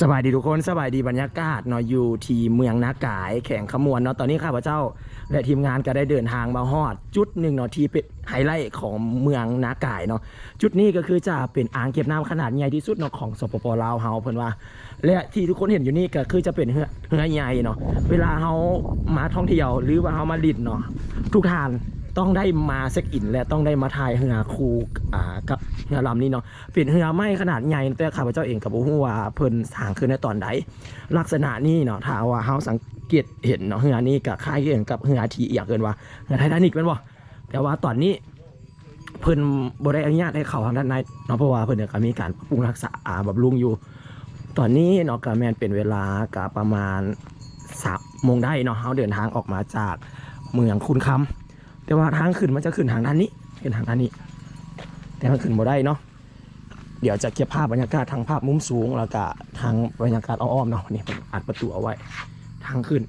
สบายดีทุกคนสบายดีบรรยากาศเนาะอยู่ที่เมืองนากายแข่งขมวนเนาะตอนนี้ข้าพเจ้าและทีมงานก็ได้เดินทางมาฮอด จุดหนึ่งเนาะที่เป็นไฮไลท์ของเมืองนากายเนาะจุดนี้ก็คือจะเป็นอ่างเก็บน้ำขนาดใหญ่ที่สุดเนาะของสปปลาวเฮาเพิ่นว่า และที่ทุกคนเห็นอยู่นี่ก็คือจะเป็นเฮือเฮือใหญ่เนาะเวลาเฮามาท่องเที่ยวหรือว่าเฮามาลิดเนาะทุกทาน ต้องได้มาเช็คอิน และต้องได้มาถ่ายเฮือคูอ่ากับเฮือลำนี้เนาะเป็นเฮือไม้ขนาดใหญ่แต่ข้าพเจ้าเองกับบ่ฮู้ว่าเพิ่นสร้างขึ้นในตอนใดลักษณะนี้เนาะถ้าว่าเฮาสังเกตเห็นเนาะเฮือนี้ก็คล้ายกันกับเฮือที่เอียกเกินว่าเฮือไททานิกแม่นบ่แต่ว่าตอนนี้เพิ่นบ่ได้อนุญาตให้เข้าทางด้านในเนาะเพราะว่าเพิ่นเนี่ยก็มีการปรับปรุงรักษาอ่าบำรุงอยู่ ตอนนี้เนาะก็แม่นเป็นเวลาก็ประมาณ3โมงได้เนาะเฮาเดินทางออกมาจากเมืองคุณคำ แต่ว่าทางขึ้นมันจะขึ้นทางด้านนี้ขึ้นทางด้านนี้ แต่มันขึ้นบ่ได้เนาะเดี๋ยวจะเก็บภาพบรรยากาศทางภาพมุมสูงแล้วก็ทางบรรยากาศอ้อมๆเนาะนี่ผมอัดประตูเอาไว้ทางขึ้น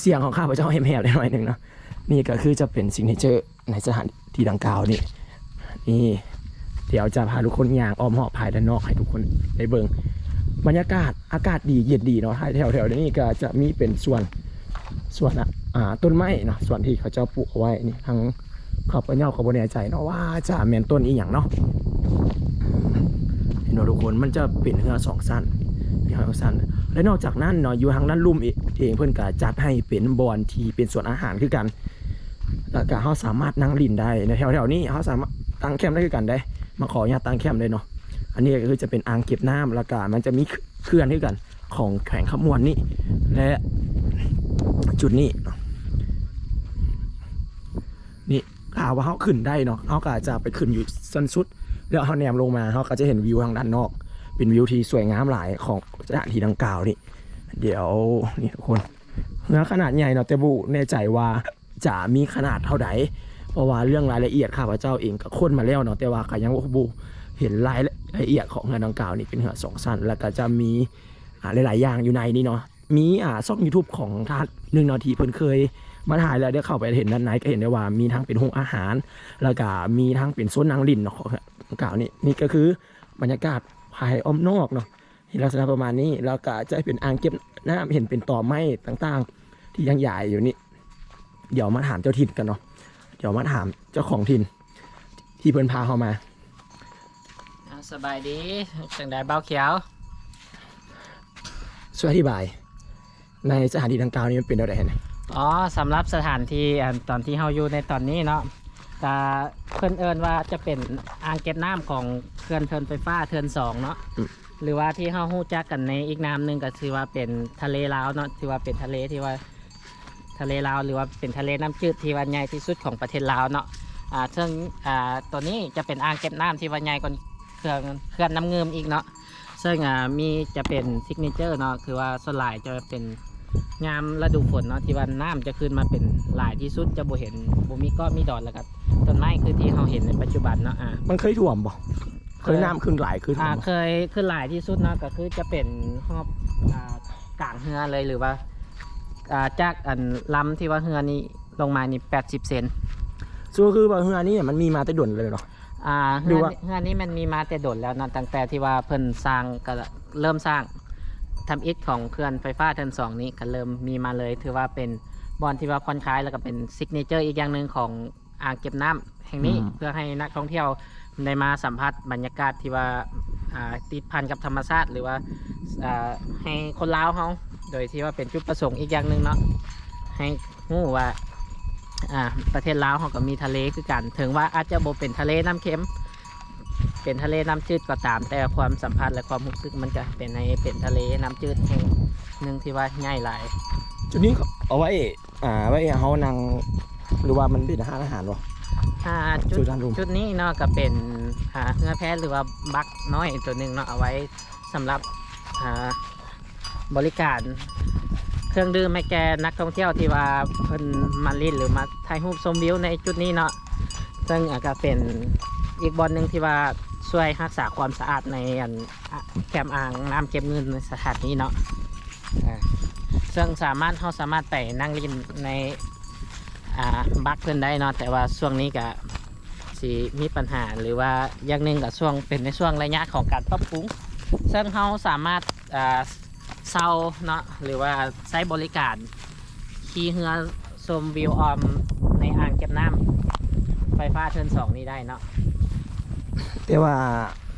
เสียงของข้าพเจ้าแหบๆได้หน่อยหนึ่งเนาะนี่ก็คือจะเป็นซิงเกิลในสถานที่ดังกล่าวนี่นี่ เดี๋ยวจะพาทุกคนย่างอ้อมหอบภายด้านนอกให้ทุกคนได้เบิงบรรยากาศอากาศดีเย็นดีเนาะแถวแถวๆนี้ก็จะมีเป็นส่วนส่วนอะอ่าต้นไม้เนาะส่วนที่เขาเจ้าปลูกเอาไว้นี่ทั้งขอบกระเน่าขอบแน่ใจเนาะว่าจะแมนต้นอีหยังเนาะเห็นเนาะทุกคนมันจะเป็นเรือสองสั้นมีหอยสั้น และนอกจากนั้นเนาะอยู่ทางด้านลุ่มเองเพื่อนก็จัดให้เป็นบอนที่เป็นส่วนอาหารคือกันแล้วก็เขาสามารถนั่งลินได้ในแถวๆนี้เขาสามารถตั้งแคมป์ได้คือกันได้ มาขออนุญาตตั้งแคมป์เลยเนาะอันนี้ก็คือจะเป็นอ่างเก็บน้ำแล้วก็มันจะมีเขื่อนด้วยกันของแขวงขมวนนี่และจุดนี้ นี่ข่าวว่าเขาขึ้นได้เนาะเขาก็จะไปขึ้นอยู่สันสุด แล้วเขาแนมลงมาเขาก็จะเห็นวิวทางด้านนอก เป็นวิวที่สวยงามหลายของสถานที่ดังกล่าวนี่เดี๋ยวนี่ทุกคนเนื้อขนาดใหญ่เนาะแต่บุแน่ใจว่าจะมีขนาดเท่าไหร่เพราะว่าเรื่องรายละเอียดข้าพเจ้าเองก็ค้นมาแล้วเนาะแต่ว่าก็ยังบ่บุเห็นรายละเอียดของเรือดังกล่าวนี่เป็นเรือสองสั้นแล้วก็จะมีหลายๆอย่างอยู่ในนี้เนาะมีอ่าช่องยูทูบของท่านหนึ่งนาทีเพิ่นเคยมาถ่ายแล้วได้เข้าไปเห็นด้านในก็เห็นได้ว่ามีทั้งเป็นห้องอาหาร แล้วก็มีทั้งเป็นโซนนางลินเนาะของดังกล่าวนี่นี่ก็คือบรรยากาศ ภายอ้อมนอกเนาะลักษณะประมาณนี้แล้วก็จะเป็นอ่างเก็บน้ำเห็นเป็นต่อไม้ต่างๆ ที่ยังใหญ่อยู่นี่เดี๋ยวมาถามเจ้าถิ่นกันเนาะเดี๋ยวมาถามเจ้าของถิ่นที่เพิ่นพาเข้ามาอ่าสบายดีจังได้เบ้าเขียวช่วยอธิบาย ในสถานที่ดังกล่าวนี้มันเป็นอะไรนะอ๋อสำหรับสถานที่อันตอนที่เฮาอยู่ในตอนนี้เนาะ ก็เพิ่นเอิ้นว่าจะเป็นอ่างเก็บน้ำของเขื่อนเทินไฟฟ้าเทินสองเนาะหรือว่าที่เฮาฮู้จักกันในอีกนามหนึงก็คือว่าเป็นทะเลลาวเนาะที่ว่าเป็นทะเลที่ว่าทะเลลาวหรือว่าเป็นทะเลน้ำจืดที่ว่าใหญ่ที่สุดของประเทศลาวเนาะอ่าซึ่งอ่าตัวนี้จะเป็นอ่างเก็บน้ำที่ว่าใหญ่กว่าเครื่องเขื่อนน้ำเงิมอีกเนาะซึ่งอ่ามีจะเป็นซิกเนเจอร์เนาะคือว่าส่วนหลายจะเป็น ยามฤดูฝนเนาะที่ว่าน้ำจะขึ้นมาเป็นหลายที่สุดจะบ่เห็นบ่มีก้อนมีดอนแล้วก็ต้นไม้คือที่เราเห็นในปัจจุบันเนาะอ่า มันเคยท่วมบ่เคยน้ำขึ้นหลายขึ้นอ่าบ่เคยขึ้นหลายที่สุดเนาะก็คือจะเป็นรอบอ่ากลางเฮือเลยหรือว่าอ่าจากอันลำที่ว่าเฮือนี่ลงมานี่80 เซนส่วนคือว่าเฮือนี่มันมีมาแต่ด่วนเลยเนาะอ่าดูเฮือว่า เฮือนี้มันมีมาแต่โดดแล้วเนาะตั้งแต่ที่ว่าเพิ่นสร้างก็เริ่มสร้าง ทำอิฐของเคลื่อนไฟฟ้าเทินสองนี้ก็เริ่มมีมาเลย ถือว่าเป็นบอลที่ว่าผ่อนคลายแล้วก็เป็นซิกเนเจอร์อีกอย่างหนึ่งของอ่างเก็บน้ำแห่งนี้เพื่อให้นักท่องเที่ยวได้มาสัมผัสบรรยากาศที่ว่าอ่าติดพันกับธรรมชาติหรือว่าอ่าให้คนลาวเขาโดยที่ว่าเป็นจุดประสงค์อีกอย่างหนึ่งเนาะให้รู้ว่าอ่าประเทศลาวเขาก็มีทะเลคือกัน ถึงว่าอาจจะบ่เป็นทะเลน้ำเค็ม เป็นทะเลน้ำจืดก็ตาม แต่ความสัมพันธ์และความรู้สึกมันจะเป็นในเป็นทะเลน้ำจืดแห่งหนึ่งที่ว่าง่ายหลายจุดนี้เอาไว้อ่าไว้เฮานั่งหรือว่ามันเป็นอาหารอาหารวะอ่าจุจุดดด้านรุมจุดนี้เนาะก็เป็นอ่าเนื้อแพะหรือว่าบักน้อยตัวหนึ่งเนาะเอาไว้สำหรับอ่าบริการเครื่องดื่มให้แกนักท่องเที่ยวที่ว่าเพิ่นมาลินหรือมาถ่ายรูปชมวิวในจุดนี้เนาะซึ่งอาจจะเป็นอีกบอลหนึ่งที่ว่า ช่วยรักษาความสะอาดในอันแคมป์อ่างน้ำเก็บเงินในสถานนี้เนาะซึ่งสามารถเขาสามารถไปนั่งลินในอ่าบักเพิ่นได้เนาะแต่ว่าช่วงนี้ก็สีมีปัญหาหรือว่าอย่างหนึ่งกับช่วงเป็นในช่วงระยะของการปรับปรุงซึ่งเขาสามารถเซาเนาะหรือว่าใช้บริการขี่เรือชมวิวออมในอ่างเก็บน้ำไฟฟ้าเทินสองนี้ได้เนาะ แต่ว่า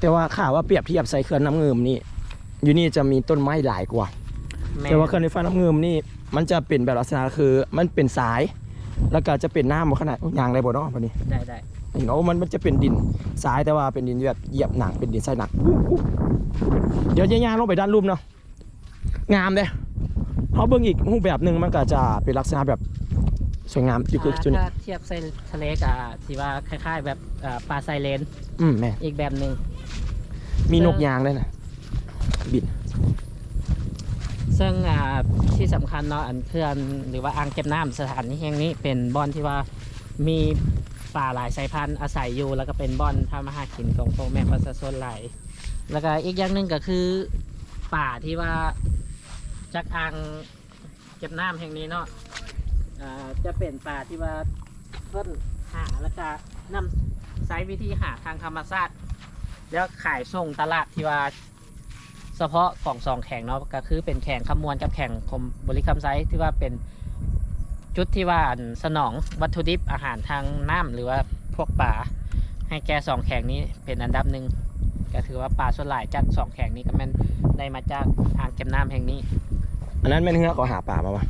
แต่ว่าข่าวว่าเปรียบเทียบใส่เขื่อนน้ำเงิมนี่ อยู่นี่จะมีต้นไม้หลายกว่าม่แต่ว่าเขื่อนไฟฟ้าน้ำเงิมนี่ มันจะเป็นแบบลักษณะคือมันเป็นสาย แล้วก็จะเป็นน้ำขนาดยางไรบ่เนาะพอนี้ได้ได้เห็นเนาะมันมันจะเป็นดินสายแต่ว่าเป็นดินแบบเหยียบหนังเป็นดินทรายหนัก เดี๋ยวจะย่างลงไปด้านลุ่มเนาะงามเลยเขาเบิ่งอีกรูปแบบหนึ่งมันก็จะเป็นลักษณะแบบ สวยงามอยู่คือจุดนี้ถ้าเทียบใส่ทะเลกับที่ว่าคล้าย ๆ แบบอ่าปลาไซเลน อืมแม่อีกแบบหนึ่งมีนกยางด้วยนะบินซึ่งอ่าที่สำคัญเนาะอันเพื่อนหรือว่าอ่างเก็บน้ำสถานที่แห่งนี้เป็นบ่อนที่ว่ามีป่าหลายสายพันธุ์อาศัยอยู่ แล้วก็เป็นบ่อนทำอาหารกินของพวกแม่ประชาชนหลายแล้วก็อีกอย่างหนึ่งก็คือป่าที่ว่าจากอ่างเก็บน้ำแห่งนี้เนาะ อ่าจะเป็นป่าที่ว่าเพิ่นหาแล้วก็นำใช้วิธีหาทางธรรมชาติแล้วขายส่งตลาดที่ว่า เฉพาะของสองแข่งเนาะก็คือเป็นแข่งขมวนกับแข่งคมบริคัมไซต์ที่ว่าเป็นจุดที่ว่าสนองวัตถุดิบอาหารทางน้ำหรือว่าพวกป่าให้แกสองแข่งนี้เป็นอันดับหนึ่งก็ถือว่าป่าส่วนหลายจากสองแข่งนี้ก็แมันได้มาจากอ่างเก็บน้ำแห่งนี้ อันนั้นแม่นเฮือเขาหาป่ามาวะ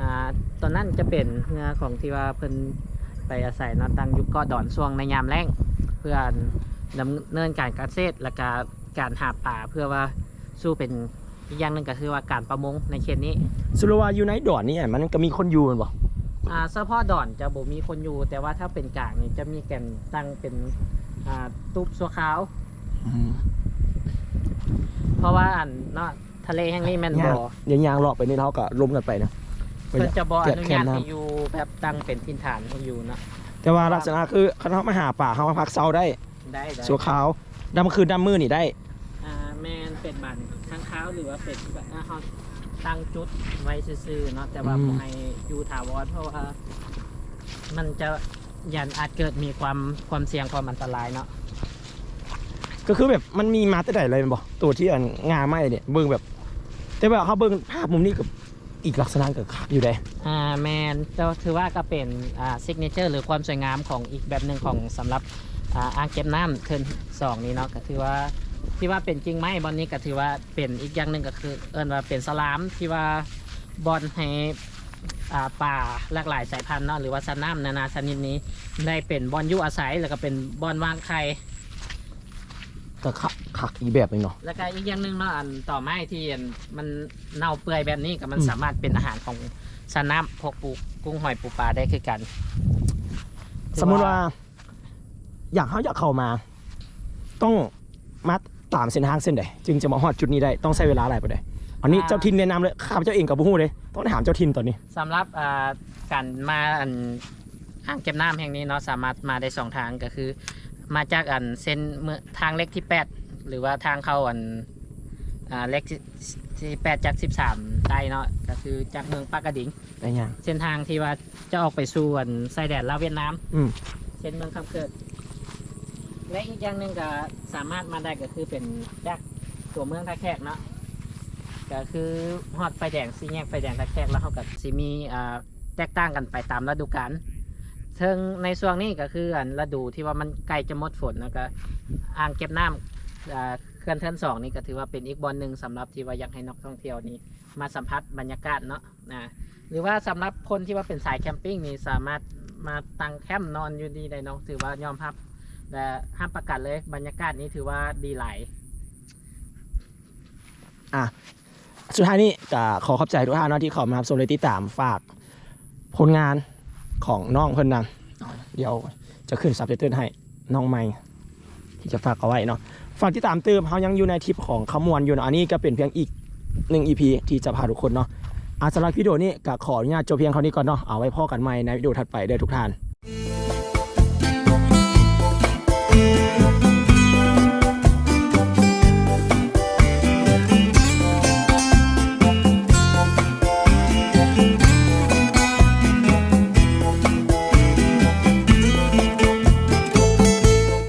อ่าตอนนั้นจะเป็นเรือของที่ว่าเพิ่นไปอาศัยเนาะตั้งอยุคเกาะดอนช่วงในยามแล้งเพื่อดำเนินการเกษตรและก็การหาป่าเพื่อว่าสู้เป็นอีกอย่างหนึ่งก็คือว่าการประมงในเขตนี้สุรวาอยู่ในดอนนี่มันก็มีคนอยู่แมันบ่อ่าเฉพาะดอนจะบ่มีคนอยู่ แต่ว่าถ้าเป็นกลางนี่จะมีแก่นตั้งเป็นอ่าตุบสัวขาวอืมเพราะว่าอันเนาะทะเลแห่งนี้แม่นย่างบ่ยังยางเลาะไปนี่เขาก็ล้มกันไปนะเพิ่นจะบ่อเกิดนุแค่ญาตน้ำให้อยู่แบบตั้งเป็นถิ่นฐานให้อยู่เนาะแต่ว่าลักษณะคือเขามาหาป่าเขามาพักเซาได้ได้ได้สัวขาวดำคืนดำมือนี่ได้อ่าแม่นเป็นบันข้างเท้าหรือว่าเป็นแบบอ่าเฮาตั้งจุดไว้ซื่อๆเนาะแต่ว่าบ่ให้อยู่ถาวรเพราะว่ามันจะยันอาจเกิดมีความความเสี่ยงความอันตรายเนาะก็คือแบบมันมีมาแต่ไหนเลยแม่นบ่ตัวที่อันงาไหมเนี่ยเบิ่งแบบ แต่ว่าเขาเบิ่งภาพมุมนี้กับ อีกลักษณะก็คักอยู่ได้อ่าแมนแต่ว่าถือว่าก็เป็นอ่าซิกเนเจอร์หรือความสวยงามของอีกแบบหนึ่งของสำหรับอ่าอ่างเก็บน้ำเทิร์นสองนี้เนาะก็ถือว่าที่ว่าเป็นจริงไหมบอลนี้ก็ถือว่าเป็นอีกอย่างหนึ่งก็คือ เอิ้นว่าเป็นสลามที่ว่าบอลให้อ่าป่าหลากหลายสายพันธุ์เนาะหรือว่าสัตว์น้ำนานาชนิดนี้ได้เป็นบอลอยู่อาศัยแล้วก็เป็นบอลวางไข่ ก็คักคักอีกแบบหนึงเนาะ แล้วก็อีกอย่างหนึ่งเนาะอันต่อไม้ที่อันมันเน่าเปื่อยแบบนี้ก็มันอืม สามารถเป็นอาหารของสัตว์น้ำพวกปูกุ้งหอยปูปลาได้คือกันสมมุติว่า อยากเขาอยากเข้ามา ต้องมาตามเส้นทางเส้นใดจึงจะมาฮอดจุดนี้ได้ต้องใช้เวลาอะไรไปได้อันนี้เจ้าทินแนะนำเลยข้าพเจ้าเองกับผู้ฮู้เลย ต้องถามเจ้าทินตอนนี้ สำหรับอ่าการมาอันอ่างเก็บน้ำแห่งนี้เนาะสามารถมาได้สองทางก็คือ มาจากอันเส้นเมื่อทางเล็กที่ 8 หรือว่าทางเข้าอันอ่าเล็กที่ที่8จาก13ใต้เนาะก็คือจากเมืองปากกระดิ่งได้ยัง เส้นทางที่ว่าจะออกไปสู่อันชายแดนลาวเวียดนามอืม เส้นเมืองคำเกิด และอีกอย่างหนึ่งก็สามารถมาได้ก็คือเป็นจากตัวเมืองท่าแขกเนาะก็คือฮอดไฟแดงสี่แยกไฟแดงท่าแขกแล้วเขาก็สิมีอ่าแตกต่างกันไปตามฤดูกาล เทิงในช่วงนี้ก็คืออันฤดูที่ว่ามันใกล้จะหมดฝนแล้วก็อ่างเก็บน้ำอ่าเขื่อนเทินสองนี่ก็ถือว่าเป็นอีกบอลหนึ่งสำหรับที่ว่าอยากให้นักท่องเที่ยวนี้มาสัมผัสบรรยากาศเนาะนะหรือว่าสำหรับคนที่ว่าเป็นสายแคมปิ้งนี่สามารถมาตั้งแคมป์นอนอยู่ดีได้เนาะถือว่ายอมรับแต่ห้ามประกาศเลยบรรยากาศนี้ถือว่าดีหลายสุดท้ายนี้ก็ขอขอบใจทุกท่านเนาะที่เข้ามารับชมเลยติดตามฝากผลงาน ของน้องเพื่อนนังเดี๋ยวจะขึ้นซับไตเติลให้น้องใหม่ที่จะฝากเอาไว้เนาะฝากที่ตามเติมเขายังอยู่ในทิปของขมวนอยู่เนาะอันนี้ก็เป็นเพียงอีกหนึ่ง EP ที่จะพาทุกคนเนาะอาสำหรับวิดีโอนี้ก็ขออนุญาตจบเพียงเท่านี้ก่อนเนาะเอาไว้พ่อกันใหม่ในวิดีโอถัดไปเด้อทุกท่าน